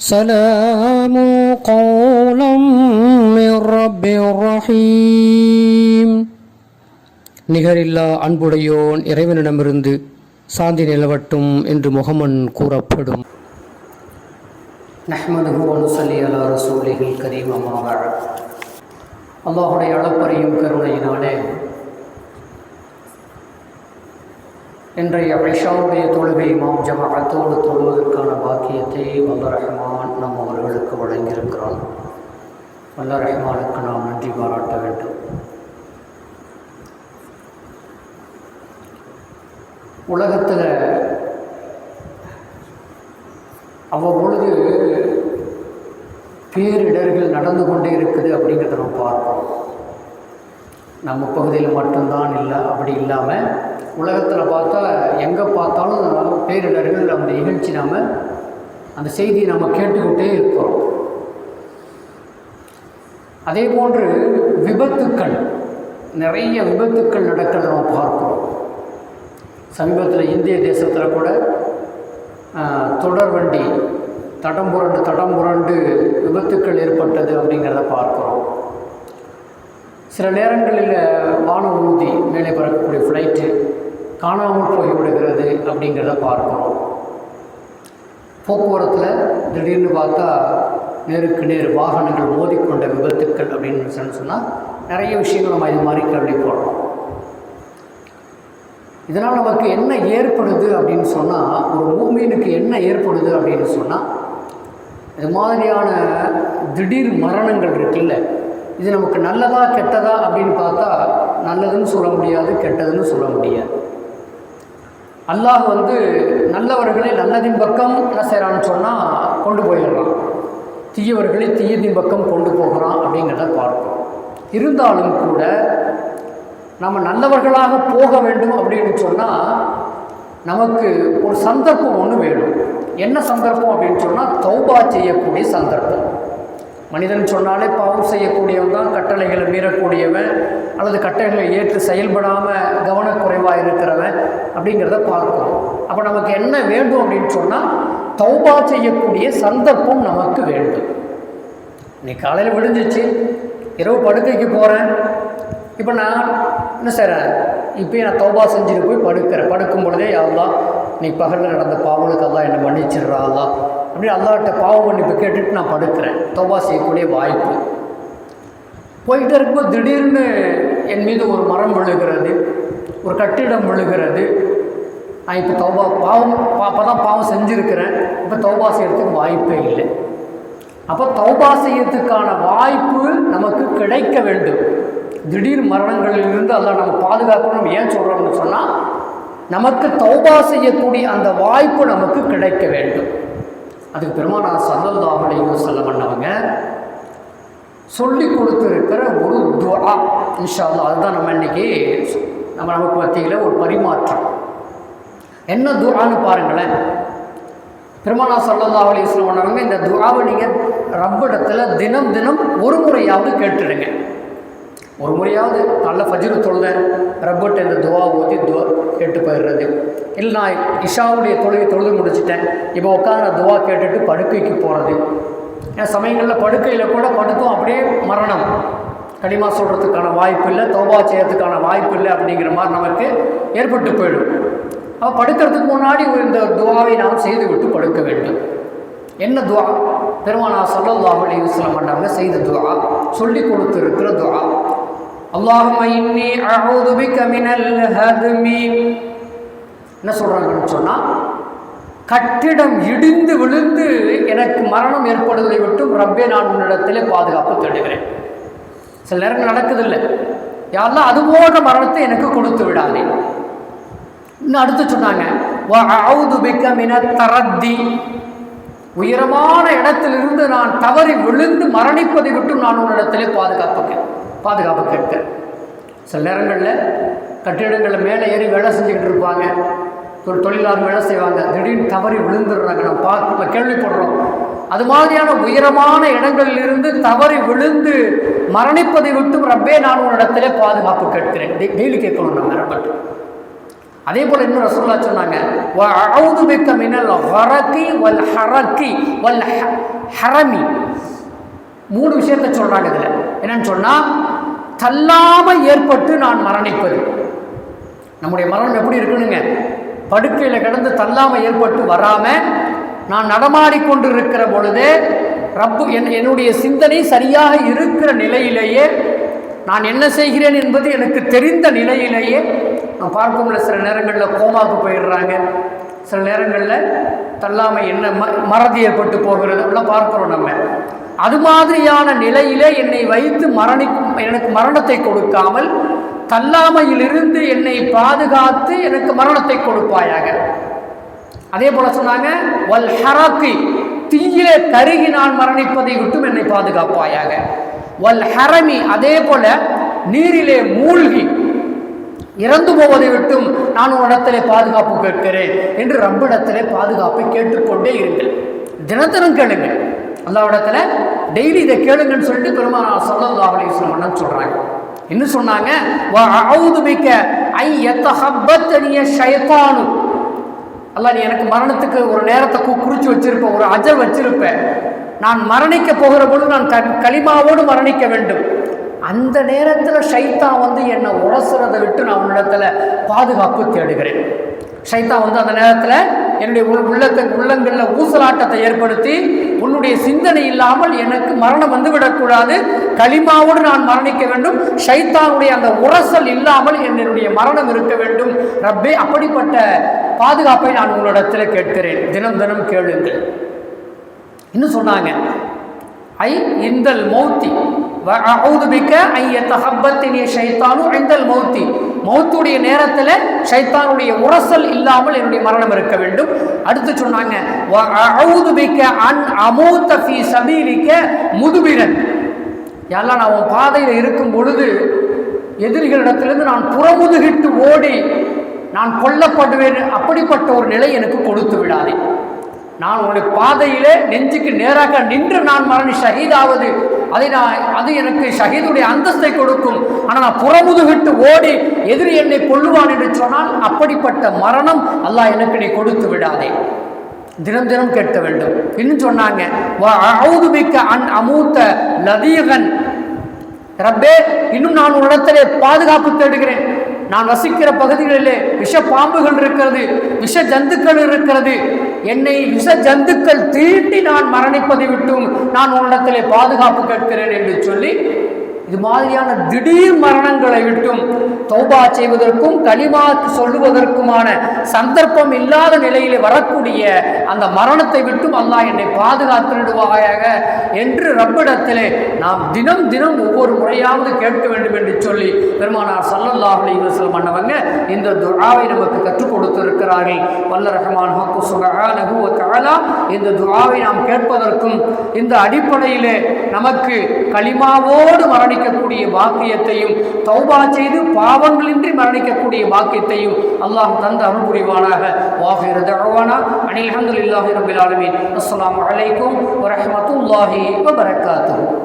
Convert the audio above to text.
سلام قولا من رب رحيم நிகரில்லா அன்புடையோன் இறைவனிடமிருந்து சாந்தி நிலவட்டும் என்று முகமன் கூறப்படும் நஹ்மதுஹு வனுசல்லி அலா ரசூலிஹில் கரீம் அம்மாவாழ் அல்லாஹுடைய அளப்பறையும் கருணையினாலே இன்றைய ஐஷாவுடைய தொழுகை மாம் ஜமாஅத்தோடு தொழுவதற்கான பாக்கியத்தை வல்ல ரஹ்மான் நம் அவர்களுக்கு வழங்கியிருக்கிறோம். வல்ல ரஹ்மானுக்கு நாம் நன்றி பாராட்ட வேண்டும். உலகத்தில் அவ்வப்பொழுது பேரிடர்கள் நடந்து கொண்டே இருக்குது அப்படிங்கிறத நம்ம பார்ப்போம். நம்ம பகுதியில் மட்டும்தான் இல்லை அப்படி இல்லாமல் உலகத்தில் பார்த்தா எங்கே பார்த்தாலும் பேரிடர்கள் அந்த நிகழ்ச்சி நாம் அந்த செய்தியை நம்ம கேட்டுக்கிட்டே இருக்கிறோம். அதே போன்று விபத்துக்கள் நிறைய விபத்துக்கள் நடக்கிறத நம்ம பார்க்கிறோம். சமீபத்தில் இந்திய தேசத்தில் கூட தொடர் வண்டி தடம் புரண்டு தடம் புரண்டு விபத்துக்கள் ஏற்பட்டது அப்படிங்கிறத பார்க்கிறோம். சில நேரங்களில் வான ஊர்தி மேலே பறக்கக்கூடிய ஃப்ளைட்டு காணாமல் போய் விடுகிறது அப்படிங்கிறத பார்க்கிறோம். போக்குவரத்தில் திடீர்னு பார்த்தா நேருக்கு நேர் வாகனங்கள் மோதிக்கொண்ட விபத்துக்கள் அப்படின்னு சொன்ன- சொன்னால் நிறைய விஷயங்கள் நம்ம இது மாதிரி கேள்விப்படுறோம் இதனால் நமக்கு என்ன ஏற்படுது அப்படின்னு சொன்னால் ஒரு மூமீனுக்கு என்ன ஏற்படுது அப்படின்னு சொன்னால் இது மாதிரியான திடீர் மரணங்கள் இருக்குல்ல இது நமக்கு நல்லதா கெட்டதா அப்படின்னு பார்த்தா நல்லதுன்னு சொல்ல முடியாது கெட்டதுன்னு சொல்ல முடியாது. அல்லாஹ் வந்து நல்லவர்களை நல்லதின் பக்கம் என்ன செய்கிறான்னு சொன்னால் கொண்டு போயிடுறான். தீயவர்களை தீயதின் பக்கம் கொண்டு போகிறான் அப்படிங்கிறத பார்ப்போம். இருந்தாலும் கூட நம்ம நல்லவர்களாக போக வேண்டும் அப்படின்னு சொன்னால் நமக்கு ஒரு சந்தர்ப்பம் ஒன்று வேணும். என்ன சந்தர்ப்பம் அப்படின்னு சொன்னால் தௌபா செய்யக்கூடிய சந்தர்ப்பம். மனிதன் சொன்னாலே பாவம் செய்யக்கூடியவன் தான் கட்டளைகளை மீறக்கூடியவன் அல்லது கட்டங்களை ஏற்று செயல்படாமல் கவனக்குறைவாக இருக்கிறவன் அப்படிங்கிறத பார்க்கணும். அப்போ நமக்கு என்ன வேண்டும் அப்படின்னு சொன்னால் தௌபா செய்யக்கூடிய சந்தர்ப்பம் நமக்கு வேண்டும். இன்னைக்கு காலையில் விடிஞ்சிச்சு இரவு படுக்கைக்கு போகிறேன் இப்போ நான் என்ன செய்கிறேன் இப்போயே நான் தௌபா செஞ்சுட்டு போய் படுக்கிறேன். படுக்கும் பொழுதே அல்லாஹ் நீ பகலில் நடந்த பாவங்களுக்கு அல்லாஹ் என்னை மன்னிச்சிடுறா அப்படின்னு அல்லாட்ட பாவ மன்னிப்பு கேட்டுட்டு நான் படுக்கிறேன். தௌபா செய்யக்கூடிய வாய்ப்பு. போயிட்டு இருக்கும்போது திடீர்னு என் மீது ஒரு மரம் விழுகிறது ஒரு கட்டிடம் விழுகிறது. நான் இப்போ தௌபா பாவம் அப்போ தான் பாவம் செஞ்சுருக்கிறேன். இப்போ தௌபா செய்யறதுக்கு வாய்ப்பே இல்லை. அப்போ தௌபா செய்யறதுக்கான வாய்ப்பு நமக்கு கிடைக்க வேண்டும். திடீர் மரணங்களிலிருந்து அதெல்லாம் நம்ம பாதுகாக்கணும். ஏன் சொல்கிறோம்னு சொன்னால் நமக்கு தௌபா செய்யக்கூடிய அந்த வாய்ப்பு நமக்கு கிடைக்க வேண்டும். அதுக்கு பெருமானா சல்லல்லாஹு அலைஹி சொல்ல பண்ணவங்க சொல்லி கொடுத்துருக்கிற ஒரு துவா இன்ஷா அதுதான் நம்ம இன்றைக்கி நம்ம நமக்கு மத்தியில் ஒரு பரிமாற்றம். என்ன துரான்னு பாருங்களேன். பெருமானா சல்லல்லாஹு அலி இஸ்லாம் பண்ணவங்க இந்த துராவை நீங்கள் ரப்பிடத்தில் தினம் தினம் ஒரு முறையாவது கேட்டுடுங்க. ஒரு முறையாவது நல்ல ஃபஜ்ரு தொழுதேன் ரப்பிட்ட இந்த துவா ஊற்றி துவா கேட்டு போயிடுறது. இல்லை நான் இஷாவுடைய தொழுகை தொழுது முடிச்சிட்டேன் இப்போ உட்காந்து நான் துவா கேட்டுட்டு படுக்கைக்கு போகிறது ஏன் சமயங்களில் படுக்கையில் கூட படுத்தும் அப்படியே மரணம். களிமா சொல்கிறதுக்கான வாய்ப்பு இல்லை தௌபா செய்கிறதுக்கான வாய்ப்பு இல்லை அப்படிங்கிற மாதிரி நமக்கு ஏற்பட்டு போயிடும். அப்போ படுக்கிறதுக்கு முன்னாடி ஒரு இந்த துவாவை நாம் செய்து விட்டு படுக்க வேண்டும். என்ன துவா? பெருமானா சல்லல்லாஹு அலைஹி வஸல்லம் பண்ணாங்க செய்த துவா சொல்லி கொடுத்துருக்கிற துவா. அல்லாஹும்ம இன்னி அஊது பிக மினல் ஹதுமி. என்ன சொல்கிறாங்கன்னு சொன்னால் கட்டிடம் இடிந்து விழுந்து எனக்கு மரணம் ஏற்படுவதை விட்டும் ரப்பே நான் உன்னிடத்திலே பாதுகாப்பு தேடுகிறேன். சில நேரங்கள் நடக்குதில்லை. யாரெல்லாம் அது போன்ற மரணத்தை எனக்கு கொடுத்து விடாதே. இன்னும் அடுத்து சொன்னாங்க தரத்தி. உயரமான இடத்திலிருந்து நான் தவறி விழுந்து மரணிப்பதை விட்டு நான் உன்னிடத்திலே பாதுகாப்பு பாதுகாப்பு கேட்கிறேன் சில நேரங்களில் கட்டிடங்களில் மேலே ஏறி வேலை செஞ்சுக்கிட்டு இருப்பாங்க. ஒரு தொழிலாளர் வேலை செய்வாங்க. திடீர்னு தவறி விழுந்துடுறாங்க. நம்ம பார்க்க நம்ம கேள்விப்படுறோம். அது மாதிரியான உயரமான இடங்களிலிருந்து தவறி விழுந்து மரணிப்பதை விட்டு ரப்பே நான் உன்னிடத்திலே பாதுகாப்பு கேட்கிறேன். டெய்லி கேட்கணும் நம்ம அதே போல் இன்னும் ரசூல்லா சொன்னாங்க அவுது மிக்க மினல் ஹரக்கி வல் ஹரக்கி வல் ஹ- ஹரமி. மூணு விஷயத்தை சொல்கிறாங்க இதில். என்னன்னு சொன்னால் தள்ளாமல் ஏற்பட்டு நான் மரணிப்பது. நம்முடைய மரணம் எப்படி இருக்கணுங்க படுக்கையில் கிடந்து தள்ளாமல் ஏற்பட்டு வராமல் நான் நடமாடிக்கொண்டு இருக்கிற பொழுது ரப்பு என் என்னுடைய சிந்தனை சரியாக இருக்கிற நிலையிலேயே நான் என்ன செய்கிறேன் என்பது எனக்கு தெரிந்த நிலையிலேயே நான் பார்க்கும்ல சில நேரங்களில் கோமாவுக்கு போயிடுறாங்க. சில நேரங்களில் தள்ளாமை என்ன ம மறதி ஏற்பட்டு போகிறது அப்படிலாம் பார்க்குறோம் நம்ம. அது மாதிரியான நிலையிலே என்னை வைத்து மரணி எனக்கு மரணத்தை கொடுக்காமல் தள்ளாமையிலிருந்து என்னை பாதுகாத்து எனக்கு மரணத்தை கொடுப்பாயாக. அதே போல சொன்னாங்க வல் ஹராக்கி தீயிலே கருகி நான் மரணிப்பதை விட்டும் என்னை பாதுகாப்பாயாக. வல் ஹரமி அதே போல நீரிலே மூழ்கி இறந்து போவதை விட்டும் நான் உன்னிடத்திலே பாதுகாப்பு கேட்கிறேன் என்று ரப்பிடத்திலே பாதுகாப்பை கேட்டுக்கொண்டே இருங்கள். தினத்தினம் கேளுங்க அல்லாவிடத்துல டெய்லி இதை கேளுங்கன்னு சொல்லிட்டு பெருமானார் ஸல்லல்லாஹு அலைஹி சொல்கிறாங்க என்ன சொன்னாங்க? ஐ எத்த ஹப்பத்தனிய ஐ அல்ல நீ எனக்கு மரணத்துக்கு ஒரு நேரத்தை கு குறிச்சு வச்சிருப்ப ஒரு அஜர் வச்சிருப்ப. நான் மரணிக்க போகிற பொழுது நான் க களிமாவோடு மரணிக்க வேண்டும். அந்த நேரத்தில் ஷைத்தான் வந்து என்னை உரசுறதை விட்டு நான் உள்ளத்தில் பாதுகாப்பு தேடுகிறேன். ஷைத்தான் வந்து அந்த நேரத்தில் என்னுடைய உள் உள்ளத்தை உள்ளங்களில் ஊசலாட்டத்தை ஏற்படுத்தி உன்னுடைய சிந்தனை இல்லாமல் எனக்கு மரணம் வந்து விடக்கூடாது. களிமாவோடு நான் மரணிக்க வேண்டும். ஷைத்தானுடைய அந்த உரசல் இல்லாமல் என்னுடைய மரணம் இருக்க வேண்டும். ரப்பே அப்படிப்பட்ட பாதுகாப்பை நான் உங்களிடத்தில் கேட்கிறேன். தினம் தினம் கேளுங்கள். இன்னும் சொன்னாங்க ஐ இந்தல் மௌத்தி. அவுது பிக்க ஐய தஹப்பத்தினிய ஷைத்தானு ஐந்தல் மௌத்தி. மௌத்துடைய நேரத்தில் ஷைத்தானுடைய உரசல் இல்லாமல் என்னுடைய மரணம் இருக்க வேண்டும். அடுத்து சொன்னாங்க அவுது பிக்க அன் அமூத்த ஃபி சபீலிக்க முதுபிரன் எல்லாம் நான் உன் பாதையில் இருக்கும் பொழுது எதிரிகளிடத்திலிருந்து நான் புறமுதுகிட்டு ஓடி நான் கொல்லப்படுவேன் அப்படிப்பட்ட ஒரு நிலை எனக்கு கொடுத்து விடாதே. நான் உன்னுடைய பாதையிலே நெஞ்சுக்கு நேராக நின்று நான் மரணி ஷஹீதாவது அதை நான் அது எனக்கு ஷஹீதுடைய அந்தஸ்தை கொடுக்கும். ஆனால் நான் புறமுதுகிட்டு ஓடி எதிரி என்னை கொள்ளுவான் என்று சொன்னால் அப்படிப்பட்ட மரணம் அல்லாஹ் எனக்கு நீ கொடுத்து விடாதே. தினம் தினம் கேட்க வேண்டும். இன்னும் சொன்னாங்க மிக்க அன் அமூத்த லதீகன். ரப்பே இன்னும் நான் உன்னிடத்திலே பாதுகாப்பு தேடுகிறேன். நான் வசிக்கிற பகுதிகளிலே விஷ பாம்புகள் இருக்கிறது விஷ ஜந்துக்கள் இருக்கிறது. என்னை விஷ ஜந்துக்கள் தீண்டி நான் மரணிப்பதை விட்டும் நான் உன்னிடத்திலே பாதுகாப்பு கேட்கிறேன் என்று சொல்லி இது மாதிரியான திடீர் மரணங்களை விட்டும் தௌபா செய்வதற்கும் களிமா சொல்லுவதற்குமான சந்தர்ப்பம் இல்லாத நிலையிலே வரக்கூடிய அந்த மரணத்தை விட்டும் அல்லாஹ் என்னை பாதுகாத்திடுவாயாக என்று ரப்பிடத்திலே நாம் தினம் தினம் ஒவ்வொரு முறையாவது கேட்க வேண்டும் என்று சொல்லி பெருமானார் சல்லல்லாஹ் அலைஹி மன்னவங்க இந்த துராவை நமக்கு கற்றுக் கொடுத்திருக்கிறார்கள். வல்ல ரஹ்மான் ஹக்கு சுபஹானஹு இந்த துராவை நாம் கேட்பதற்கும் இந்த அடிப்படையிலே நமக்கு களிமாவோடு மரணிக்கக்கூடிய பாக்கியத்தையும் தௌபா செய்து பாவங்களின்றி மரணிக்கக்கூடிய பாக்கியத்தையும் அல்லாஹ் தந்த அருள் புரிவானாக. வாஹிர தஅவானா. அனில் இல்லாஹி ரபில் ஆலமின். அஸ்லாம் அலைக்கும் வரமத்துல்லாஹி ரஹ்மத்துல்லாஹி வ